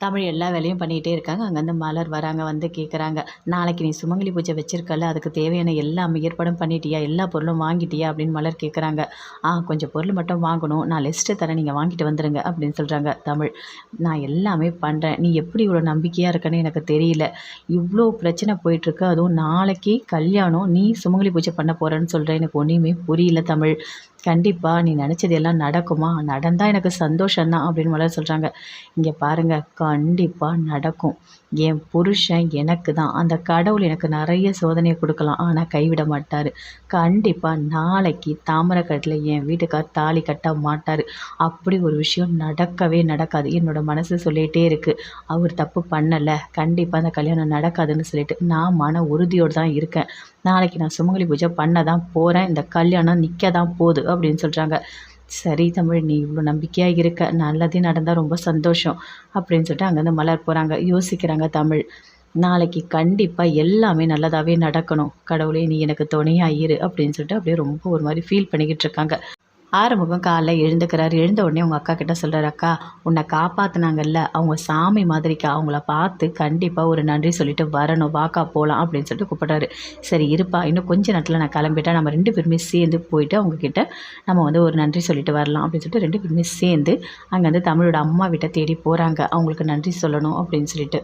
தமிழ் எல்லா வேலையும் பண்ணிகிட்டே இருக்காங்க. அங்கேருந்து மலர் வராங்க வந்து கேட்குறாங்க நாளைக்கு நீ சுமங்கலி பூஜை வச்சிருக்கல அதுக்கு தேவையான எல்லா ஏற்பாடும் பண்ணிட்டியா? எல்லா பொருளும் வாங்கிட்டியா? அப்படின்னு மலர் கேட்குறாங்க ஆ கொஞ்சம் பொருள் மட்டும் வாங்கணும். நான் லிஸ்ட்டு தரேன். நீங்கள் வாங்கிட்டு வந்துடுங்க அப்படின்னு சொல்கிறாங்க தமிழ். நான் எல்லாமே பண்ணுறேன் நீ எப்படி இவ்வளோ நம்பிக்கையாக இருக்கன்னு எனக்கு தெரியல. இவ்வளோ பிரச்சனை போயிட்டுருக்கு. அதுவும் நாளைக்கு கல்யாணம். நீ சுமங்கலி பூஜை பண்ண போகிறேன்னு சொல்கிறேன் எனக்கு ஒன்றுமே புரியல தமிழ். கண்டிப்பாக நீ நினச்சது எல்லாம் நடக்குமா? நடந்தால் எனக்கு சந்தோஷம் தான் அப்படின்னு மலர் சொல்கிறாங்க இங்கே பாருங்கள் கண்டிப்பாக நடக்கும். என் புருஷன் எனக்கு தான் அந்த கடவுள் எனக்கு நிறைய சோதனையை கொடுக்கலாம். ஆனால் கைவிட மாட்டார். கண்டிப்பாக நாளைக்கு தாமரைக்கட்டில் என் வீட்டுக்கார் தாலி கட்ட மாட்டார். அப்படி ஒரு விஷயம் நடக்கவே நடக்காது. என்னோடய மனசு சொல்லிகிட்டே இருக்குது அவர் தப்பு பண்ணலை. கண்டிப்பாக அந்த கல்யாணம் நடக்காதுன்னு சொல்லிட்டு நான் மன உறுதியோடு தான் இருக்கேன். நாளைக்கு நான் சுமங்கலி பூஜை பண்ண தான் போகிறேன் இந்த கல்யாணம் நிற்க தான் போகுது. அப்படின்னு சொல்கிறாங்க சரி தமிழ் நீ இவ்வளோ நம்பிக்கையாக இருக்க. நல்லதே நடந்தால் ரொம்ப சந்தோஷம் அப்படின்னு சொல்லிட்டு அங்கேருந்து மலர் போகிறாங்க யோசிக்கிறாங்க தமிழ். நாளைக்கு கண்டிப்பாக எல்லாமே நல்லதாகவே நடக்கணும். கடவுளே நீ எனக்கு துணையாக இரு அப்படின்னு சொல்லிட்டு அப்படியே ரொம்ப ஒரு மாதிரி ஃபீல் பண்ணிக்கிட்டு இருக்காங்க. ஆறுமுகம் காலைல எழுந்துக்கிறார். எழுந்த உடனே உங்கள் அக்கா கிட்ட சொல்கிறார் அக்கா உன்னை காப்பாற்றினாங்கல்ல அவங்க சாமி மாதிரிக்கா அவங்கள பார்த்து கண்டிப்பாக ஒரு நன்றி சொல்லிட்டு வரணும். வாக்கா போகலாம் அப்படின்னு சொல்லிட்டு கூப்பிட்றாரு. சரி இருப்பா. இன்னும் கொஞ்ச நேரத்தில் நான் கிளம்பிட்டேன் நம்ம ரெண்டு பேருமே சேர்ந்து போயிட்டு அவங்கக்கிட்ட நம்ம வந்து ஒரு நன்றி சொல்லிட்டு வரலாம் அப்படின்னு சொல்லிட்டு ரெண்டு பேருமே சேர்ந்து அங்கே வந்து தமிழோட அம்மா வீட்டை தேடி போகிறாங்க அவங்களுக்கு நன்றி சொல்லணும் அப்படின்னு சொல்லிட்டு.